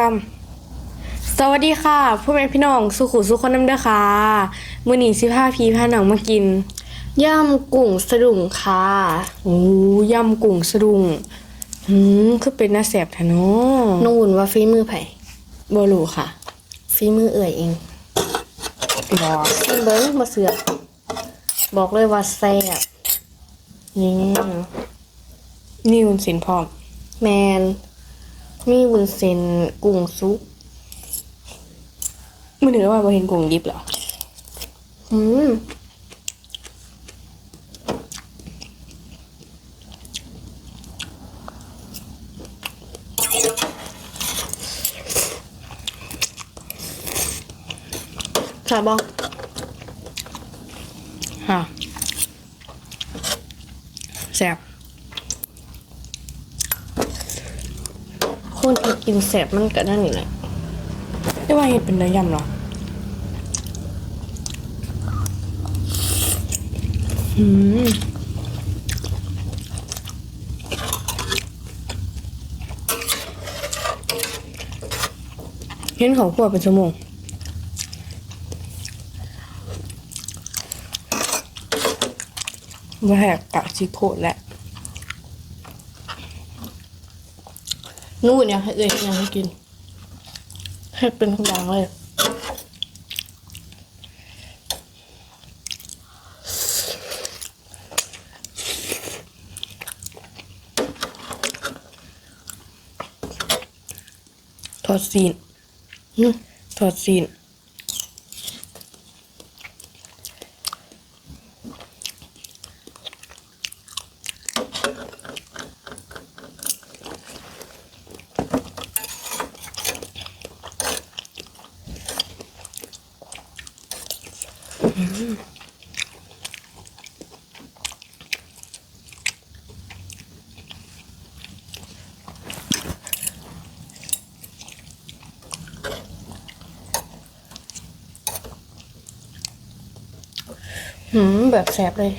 ครับสวัสดีค่ะผู้เป็นพี่น้องสุขุสุขคนน้ำเด้อค่ะมื้อนี้สิพาพี่พาน้องมากินย่ำกุ้งสะดุ้งค่ะโอ้ย่ำกุ้งสะดุ้งอืมคือเป็นน่าแสบแท้เนาะน้องวุ่นว่าฝีมือไผ่บ่รู้ค่ะฝีมือเอื่อยเองรอซิมเบิ้งมาเสือกบอกเลยว่าแซ่บนี่นี่วุ้นเส้นพร้อมแมน มีวุ้นเส้นกุ้งซุปมื้อนี้ว่าบ่เห็นกุ้งดิบเหรอ อืมค่ะบอกค่ะแซ่บ คนที่กินแซ่บมันก็นั่นนี่แหละได้ว่าเฮ็ดเป็นเนื้อย่ำเหรออืมเห็นขาคั่วเป็นชั่วโมงว่าแหกกะชิโคตรแหละ นู่นอยากให้เอื่อยอยากให้กิน ให้เป็นทุกอย่างเลยทอดซีนอืมทอดซีน หืม แบบแสบเลย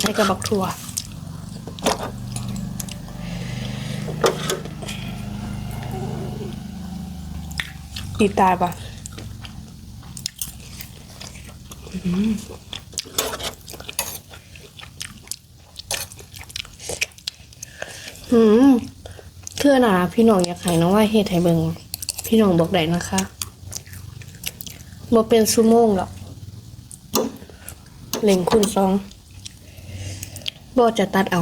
ใช้กระบอกถั่ว ติดตายปะหืมเพื่อหนาพี่น้องอยากให้น้องว่าเฮ็ดให้เบิงพี่น้องบอกได้นะคะบ่เป็นซูโม่งหรอกเหล่งคุณซองบ่จะตัดเอา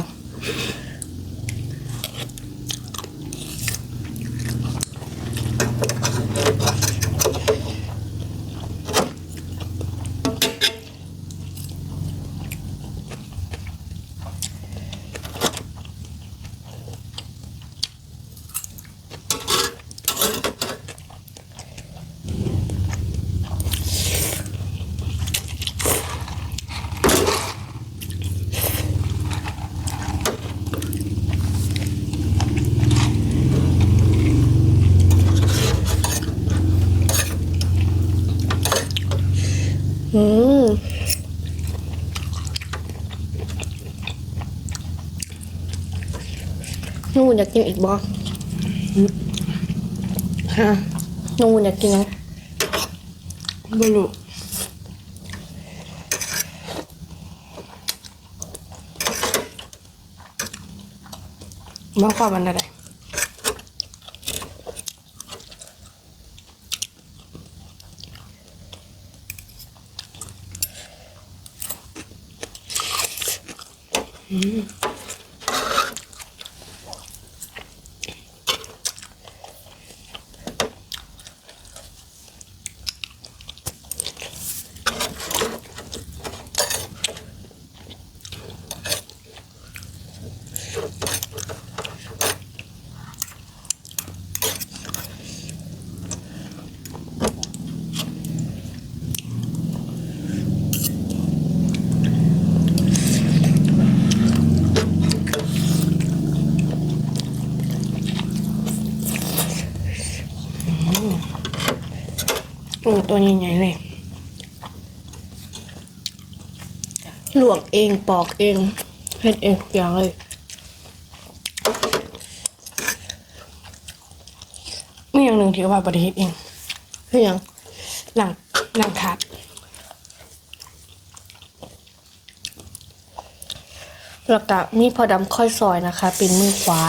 อืมนู่นอยากกินอีกบ่ฮะนู่นอยากกินนะบลูมาความมันอะไร ตัวใหญ่ๆเลยลวกเองปอกเองเฮ็ดเองทุกอย่างเลยมีอย่างหนึ่งที่ว่าปริเฮ็เองคืออย่างหลังหลังถาดแล้วก็มีพอดำค่อยซอยนะคะ เป็นมือขวา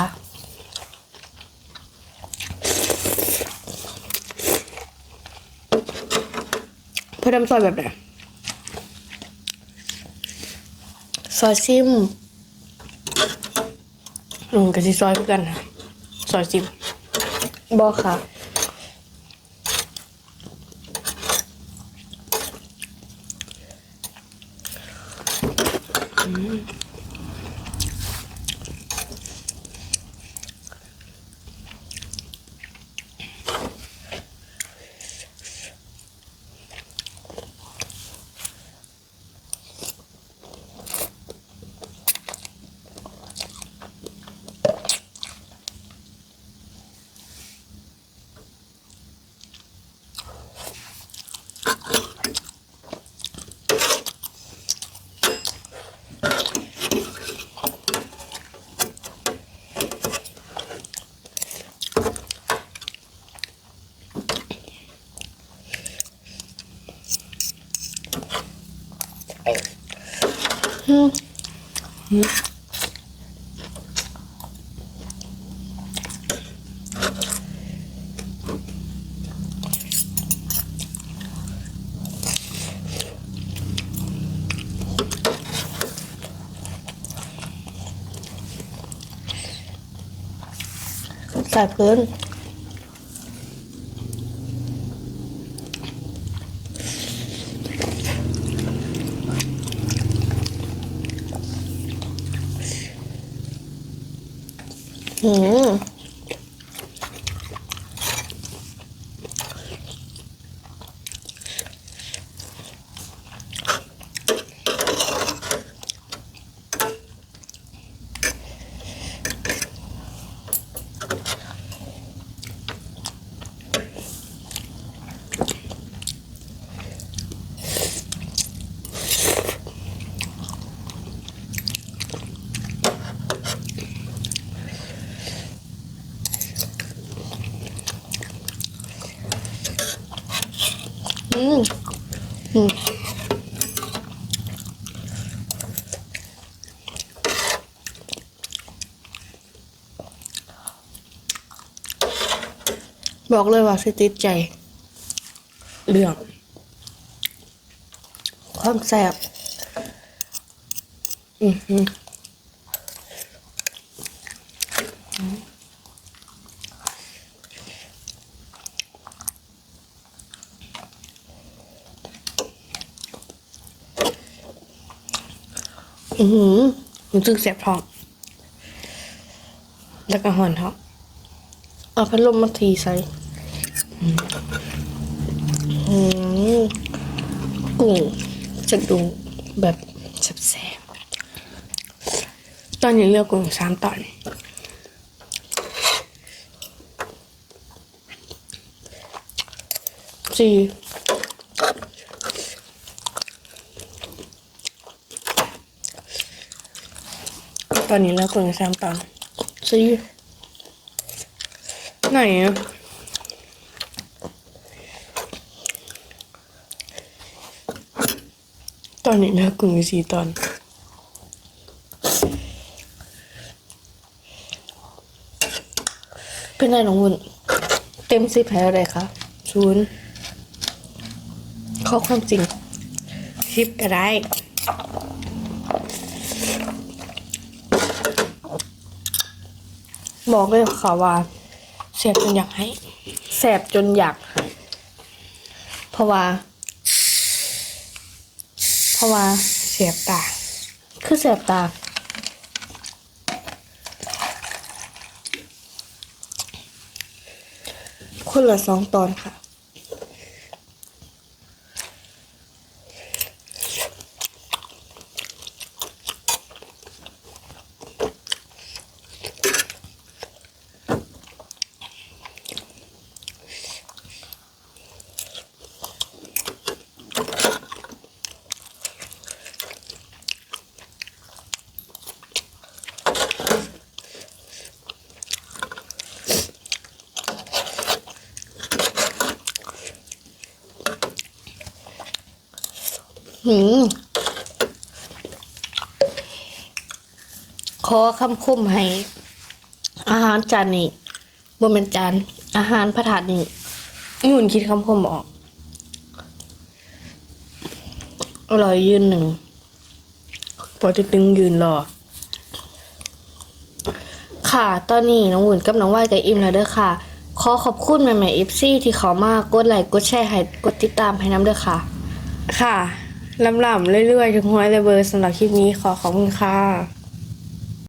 เพื่อดำซอยแบบไหนซอยซิมลุงกับซีซอยเพื่อกันนะซอยสิบบอค่ะ ใส่พื้น หื บอกเลยว่าสิติดใจ เรื่อง ความแสบอือ อือหือรู้สึกเสียบท้อง แล้วก็หอนท้องเอาพัดลมมาทีใส่อืมกุ้งจะดูแบบแซ่บๆตอนนี้เลือกกุ้งสามตอนสี่ ตอนนี้เลือกกุ้งสามตอนสี่ไหนอะตอนนี้เลือกกุ้งอยู่สี่ตอนเป็นไงน้องวุ้นเต็มสิบแพ้อะไรคะศูนย์ข้อความจริงสิบก็ได้ บอกเลยค่ะว่าแสบจนอยากให้แสบจนอยากเพราะว่า เพราะว่าแสบตา คือแสบตาคนละสองตอนค่ะ หืมขอคำคมให้ อาหารจานนี้บ่เป็นจานอาหารพระถาดนี้หมุนคิดคำคมออก อร่อยยืนหนึ่งพอจะตึงยืนรอ ค่ะ ตอนนี้น้องหุ่นกับน้องว่ายกับอิมแล้วเด้อค่ะ ขอขอบคุณใหม่ๆเอฟซี่ที่เขามากดไลค์กดแชร์ให้กดติดตามให้น้ำเด้อค่ะ ค่ะ ลำๆเรื่อยๆถุงหัวเลยเบอร์สำหรับคลิปนี้ขอขอบคุณค่ะ